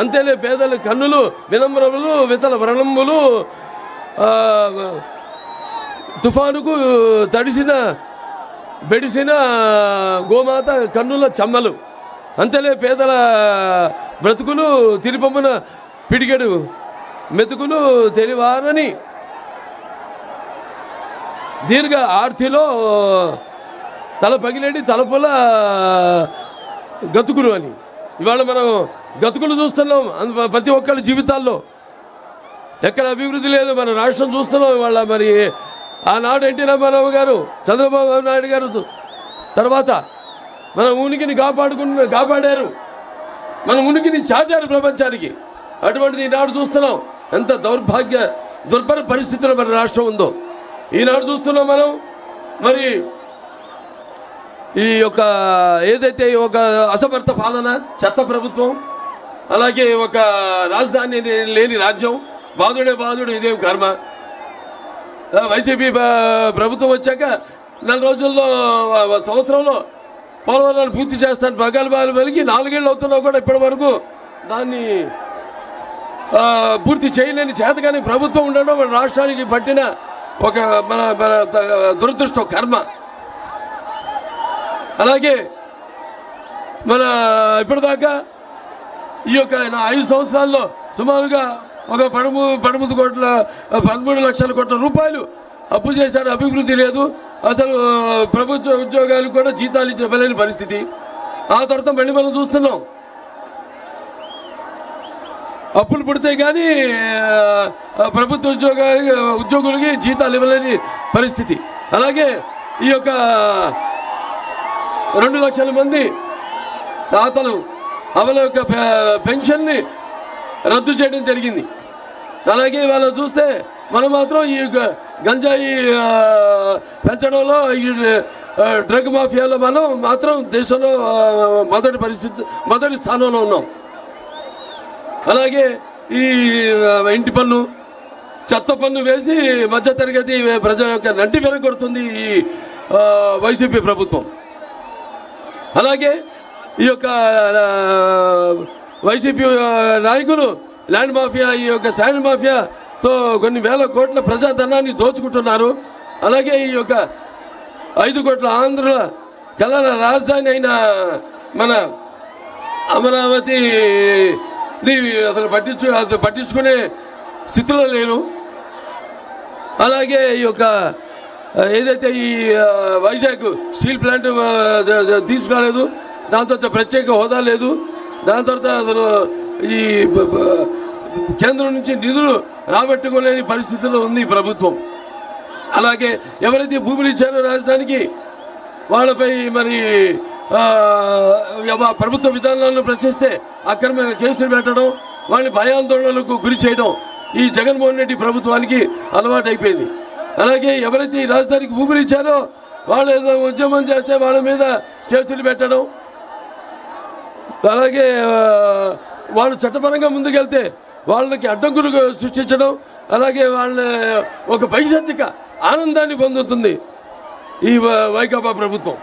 అంతేలే పేదల కన్నులు వినమ్రములు వితల వ్రణములు తుఫానుకు తడిసిన బెడిసిన గోమాత కన్నుల చెమ్మలు. అంతేలే పేదల బ్రతుకులు తిరిపమ్మున పిడిగడు మెతుకులు తెలివారని దీర్ఘ ఆర్తిలో తల పగిలేటి తలపుల గతుకులు అని. ఇవాళ మనం గతుకులు చూస్తున్నాం ప్రతి ఒక్కళ్ళ జీవితాల్లో. ఎక్కడ అభివృద్ధి లేదు మన రాష్ట్రం చూస్తున్నాం ఇవాళ మరి. ఆనాడు ఎన్టీ రామారావు గారు చంద్రబాబు నాయుడు గారు తర్వాత మన ఉనికిని కాపాడుకుంటున్న కాపాడారు. మన ఉనికిని చాటారు ప్రపంచానికి. అటువంటిది ఈనాడు చూస్తున్నాం. ఎంత దౌర్భాగ్య దుర్భర పరిస్థితిలో మన రాష్ట్రం ఉందో. ఈనాడు చూస్తున్నాం మనం. మరి ఈ యొక్క ఏదైతే ఈ ఒక అసమర్థ పాలన చెత్త ప్రభుత్వం అలాగే ఒక రాజధాని లేని రాజ్యం బాధుడే బాధుడు ఇదేం కర్మ. వైసీపీ ప్రభుత్వం వచ్చాక నెల రోజుల్లో సంవత్సరంలో పోలవరాలు పూర్తి చేస్తాను. ప్రగల్భాలు వెలిగి నాలుగేళ్ళు అవుతున్నా కూడా ఇప్పటి వరకు దాన్ని పూర్తి చేయలేని చేతగాని ప్రభుత్వం ఉండడం మన రాష్ట్రానికి పట్టిన ఒక మన మన దురదృష్టం కర్మ. అలాగే మన ఇప్పటిదాకా ఈ యొక్క నా ఐదు సంవత్సరాల్లో సుమారుగా ఒక పదమూ పదమూడు కోట్ల పదమూడు లక్షల కోట్ల రూపాయలు అప్పు చేశారు. అభివృద్ధి లేదు. అసలు ప్రభుత్వ ఉద్యోగాలు కూడా జీతాలు ఇవ్వలేని పరిస్థితి. ఆ తర్వాత మళ్ళీ మనం చూస్తున్నాం. అప్పులు పుడితే కానీ ప్రభుత్వ ఉద్యోగ ఉద్యోగులకి జీతాలు ఇవ్వలేని పరిస్థితి. అలాగే ఈ యొక్క రెండు లక్షల మంది తాతలు అవల యొక్క పెన్షన్ని రద్దు చేయడం జరిగింది. అలాగే వాళ్ళు చూస్తే మనం మాత్రం ఈ గ- గంజాయి పెంచడంలో ఈ డ్రగ్ మాఫియాలో మనం మాత్రం దేశంలో మొదటి పరిస్థితి మొదటి స్థానంలో ఉన్నాం. అలాగే ఈ ఇంటి పన్ను చెత్త పన్ను వేసి మధ్యతరగతి ప్రజల యొక్క నంటి వెనకొడుతుంది ఈ వైసీపీ ప్రభుత్వం. అలాగే ఈ యొక్క వైసీపీ నాయకులు ల్యాండ్ మాఫియా ఈ యొక్క శాండ్ మాఫియాతో కొన్ని వేల కోట్ల ప్రజాధనాన్ని దోచుకుంటున్నారు. అలాగే ఈ యొక్క ఐదు కోట్ల ఆంధ్రుల కళల రాజధాని అయిన మన అమరావతి అసలు పట్టించు అసలు పట్టించుకునే స్థితిలో లేరు. అలాగే ఈ యొక్క ఏదైతే ఈ వైజాగ్ స్టీల్ ప్లాంట్ తీసుకోలేదు తీసుకురాలేదు దాని తర్వాత ప్రత్యేక హోదా లేదు దాని తర్వాత అతను ఈ కేంద్రం నుంచి నిధులు రాబట్టుకోలేని పరిస్థితుల్లో ఉంది ఈ ప్రభుత్వం. అలాగే ఎవరైతే భూములు ఇచ్చారో రాజధానికి వాళ్ళపై మరి ప్రభుత్వ విధానాలను ప్రశ్నిస్తే అక్రమ కేసులు పెట్టడం వాళ్ళని భయాందోళనలకు గురి చేయడం ఈ జగన్మోహన్ రెడ్డి ప్రభుత్వానికి అలవాటు అయిపోయింది అలాగే ఎవరైతే ఈ రాజధానికి భూములు ఇచ్చారో వాళ్ళు ఏదో ఉద్యమం చేస్తే వాళ్ళ మీద కేసులు పెట్టడం. అలాగే వాళ్ళు చట్టపరంగా ముందుకెళ్తే వాళ్ళకి అడ్డంకులు సృష్టించడం అలాగే వాళ్ళ ఒక పైశాచిక ఆనందాన్ని పొందుతుంది ఈ వైకాపా ప్రభుత్వం.